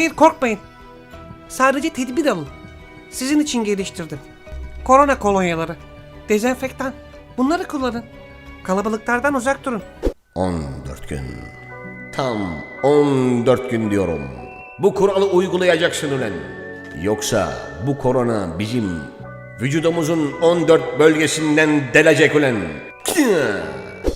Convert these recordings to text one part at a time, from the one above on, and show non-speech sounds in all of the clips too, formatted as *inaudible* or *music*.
Hayır korkmayın. Sadece tedbir alın. Sizin için geliştirdim. Korona kolonyaları, dezenfektan. Bunları kullanın. Kalabalıklardan uzak durun. 14 gün. Tam 14 gün diyorum. Bu kuralı uygulayacaksın ulan. Yoksa bu korona bizim vücudumuzun 14 bölgesinden delecek ulan.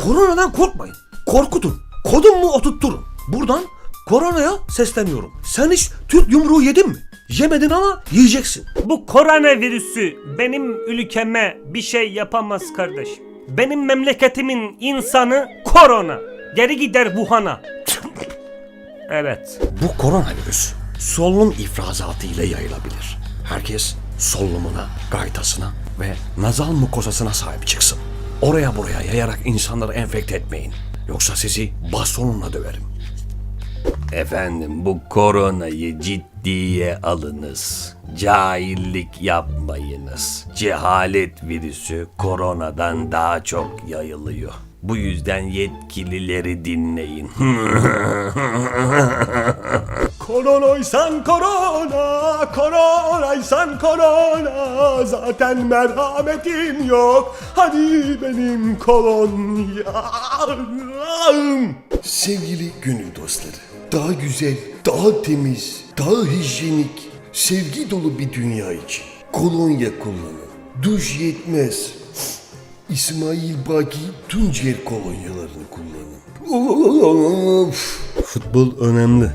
Koronadan korkmayın. Korkutun. Kodum mu oturtturun. Buradan koronaya sesleniyorum. Sen hiç Türk yumruğu yedin mi? Yemedin ama yiyeceksin. Bu koronavirüsü benim ülkeme bir şey yapamaz kardeşim. Benim memleketimin insanı korona. Geri gider Wuhan'a. evet. Bu koronavirüs solunum ifrazatı ile yayılabilir. Herkes solunumuna, gaytasına ve nazal mukosasına sahip çıksın. Oraya buraya yayarak insanları enfekte etmeyin. Yoksa sizi bastonla döverim. Efendim bu koronayı ciddiye alınız. Cahillik yapmayınız. Cehalet virüsü koronadan daha çok yayılıyor. Bu yüzden yetkilileri dinleyin. *laughs* Koronaysan korona, koronaysan korona Zaten merhametin yok, hadi benim kolonyam Sevgili gönül dostları, daha güzel, daha temiz, daha hijyenik, sevgi dolu bir dünya için kolonya kullanın. Duş yetmez. İsmail Baki Tuncer kolonyalarını kullanın. Futbol önemli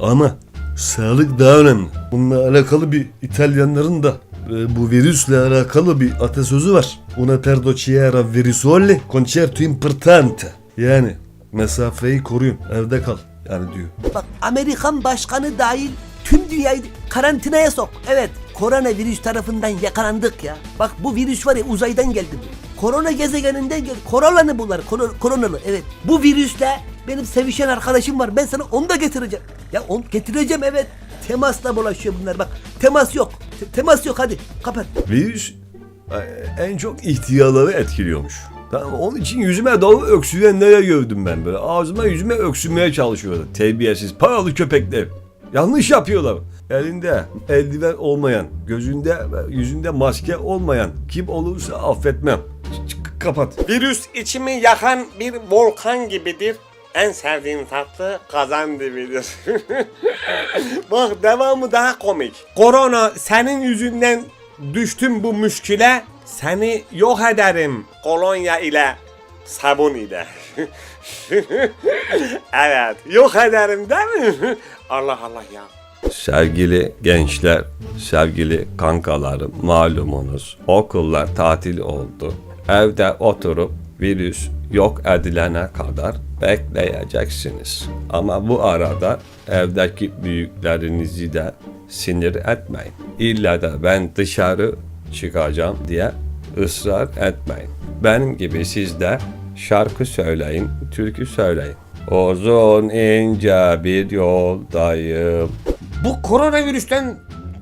ama sağlık daha önemli. Bununla alakalı bir İtalyanların da e, bu virüsle alakalı bir atasözü var. Una perdo ciera virusole concerto importante. Yani mesafeyi koruyun, evde kal. Yani diyor. Bak Amerikan başkanı dahil tüm dünyayı karantinaya sok. Evet koronavirüs tarafından yakalandık ya. Bak bu virüs var ya uzaydan geldi bu. Korona gezegeninden geldi. Koronalı bunlar. Koro- koronalı evet. Bu virüsle benim sevişen arkadaşım var. Ben sana onu da getireceğim. Ya onu getireceğim evet. Temasla bulaşıyor bunlar bak. Temas yok. Te- temas yok hadi kapat. Virüs e, en çok ihtiyarları etkiliyormuş. Tamam, onun için yüzüme doğru öksürenlere gördüm ben böyle. Ağzıma yüzüme öksürmeye çalışıyorlar. Terbiyesiz, paralı köpekler. Yanlış yapıyorlar. Elinde eldiven olmayan, gözünde yüzünde maske olmayan kim olursa affetmem. Ç- ç- kapat. Virüs içimi yakan bir volkan gibidir. En sevdiğim tatlı kazan dibidir. *laughs* Bak devamı daha komik. Korona senin yüzünden düştüm bu müşküle. Seni yok ederim kolonya ile sabun ile. *laughs* evet yok ederim değil mi? *laughs* Allah Allah ya. Sevgili gençler, sevgili kankalarım malumunuz okullar tatil oldu. Evde oturup virüs yok edilene kadar bekleyeceksiniz. Ama bu arada evdeki büyüklerinizi de sinir etmeyin. İlla da ben dışarı çıkacağım diye ısrar etmeyin. Benim gibi siz de şarkı söyleyin, türkü söyleyin. Uzun ince bir yoldayım. Bu koronavirüsten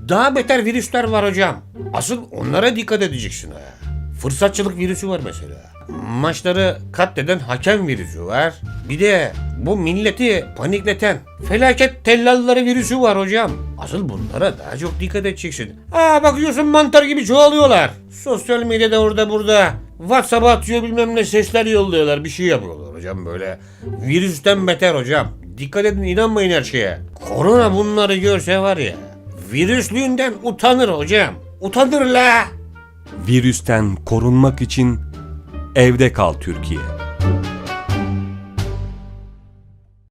daha beter virüsler var hocam. Asıl onlara dikkat edeceksin ha. Fırsatçılık virüsü var mesela. Maçları katleden hakem virüsü var. Bir de bu milleti panikleten felaket tellalları virüsü var hocam. Asıl bunlara daha çok dikkat edeceksin. Aa bakıyorsun mantar gibi çoğalıyorlar. Sosyal medyada orada burada. WhatsApp'a atıyor bilmem ne sesler yolluyorlar. Bir şey yapıyorlar hocam böyle. Virüsten beter hocam. Dikkat edin inanmayın her şeye. Korona bunları görse var ya. Virüslüğünden utanır hocam. Utanır la. Virüsten korunmak için evde kal Türkiye.